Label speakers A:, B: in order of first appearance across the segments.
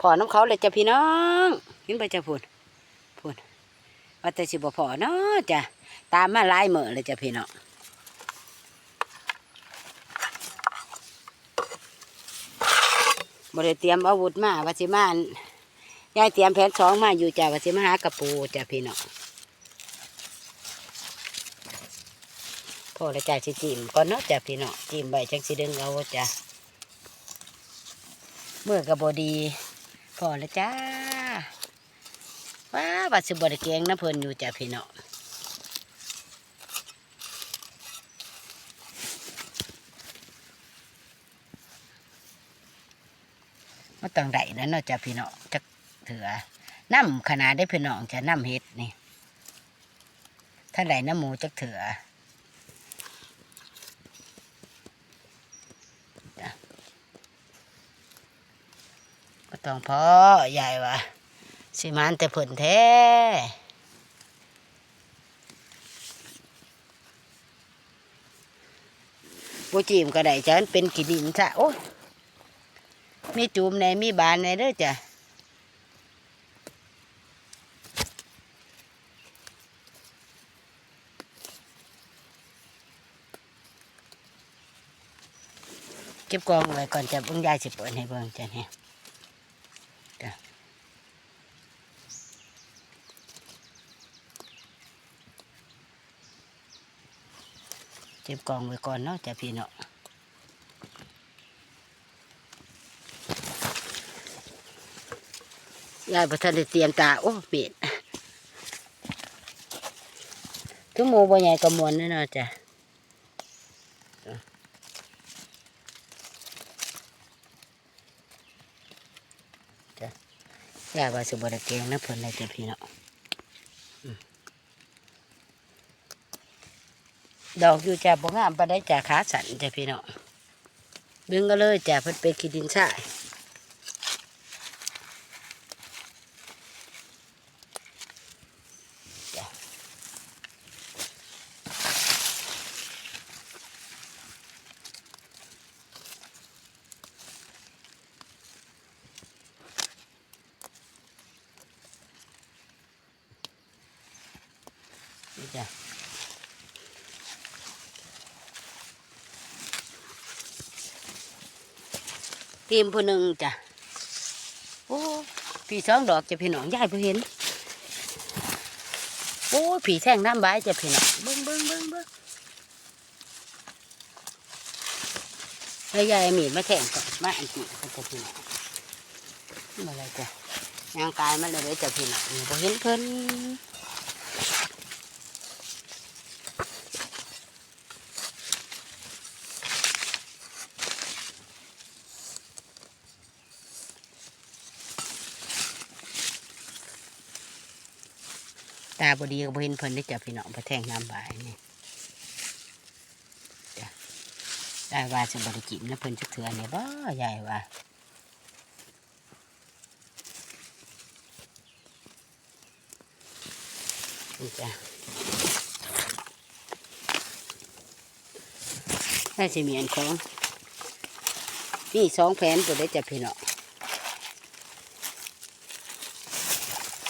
A: พอน้ำเขาเลยจ้ะพี่น้องเห็นไปจ้ะพูนพูนว่าแต่สิบ่พอเนาะจ้ะตามมาหลายมื้อเลยจ้ะพี่น้องบ่ได้เตรียมอาวุธมาว่าสิมานยายเตรียมแผนสองมาอยู่จ้ะว่าสิมาหากระปูจ้ะพี่น้องพอแล้วจ้ะสิจิ้มก่อนเนาะจ้ะพี่น้องจิ้มใบจังสิดึงเอาจ้ะเมื่อกับบดี พอแล้วจ้าว้าบัดสิบไดเกงน้ำเพลินอยู่จ้ะพี่น้องมาต้องได้แล้วเนาะจ้ะพี่น้องจะเถือน้ำขนาดได้พี่น้องจะน้ำเฮ็ดนี่ถ้าไหลน้ำหมูจะเถือ ก็ต้องพ่อใหญ่วะสิมันแต่ผลแท้บ่จีมก็ได้ฉันเป็นกิดินซะโอ้ยมีจูมในมีบานในเด้อจ้ะเก็บกองไว้ก่อนจะบิ่งยายสิเปิดให้เบิ่งจ้ะเนี่ย เก็บกองไว้ก่อนเนาะจ้ะพี่เนาะยายพอทันได้เตรียมตา โอ้เปียดทุกโมบ่ใหญ่กระมวลแน่เนาะจ้ะ จ้ะยาบาสุบ่ได้เกงนะเพิ่นในเจ้ะพี่เนาะดอกอยู่จ้ะบ่งามปานได้จ้ะขาสั่นจ้ะพี่น้องเบิ่งก็เลยจ้ะเพิ่นไป็นขี้ดินทราย นี่จ้ะทีมผู้หนึ่งจ้ะโอ้พี่สองดอกจะพี่น้องยายเพิ่งเห็นโอ้ผีแท่งน้ำใบจะพี่น้องเบิ้งเบิ้งเบิ้งเบิ้งแล้วยายเอามีดมาแท่งก่อนมาอันจีก็จะพี่น้องมาเลยจ้ะยางกายมันเลยจะพี่น้องนี่บ่เห็นเพิ่น ตาบดีก็บ่เห็นเพิ่นได้จ้ะพี่น้องมาแท่งน้ำใบนี่จ้ะได้ว่าจะบริกินนะเพิ่นจะเถื่อเนี่ยบ่ยายว่านี่จ้ะน่าจะมีอันของนี่สองแผนตัวได้จะพี่เนาะ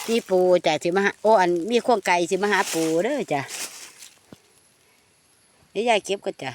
A: นี่ปูจ้ะสิมาหาโอ้อันมีข้วงไก่สิมาหาปูเด้อจ้ะเดี๋ยวยายเก็บก็จ้ะ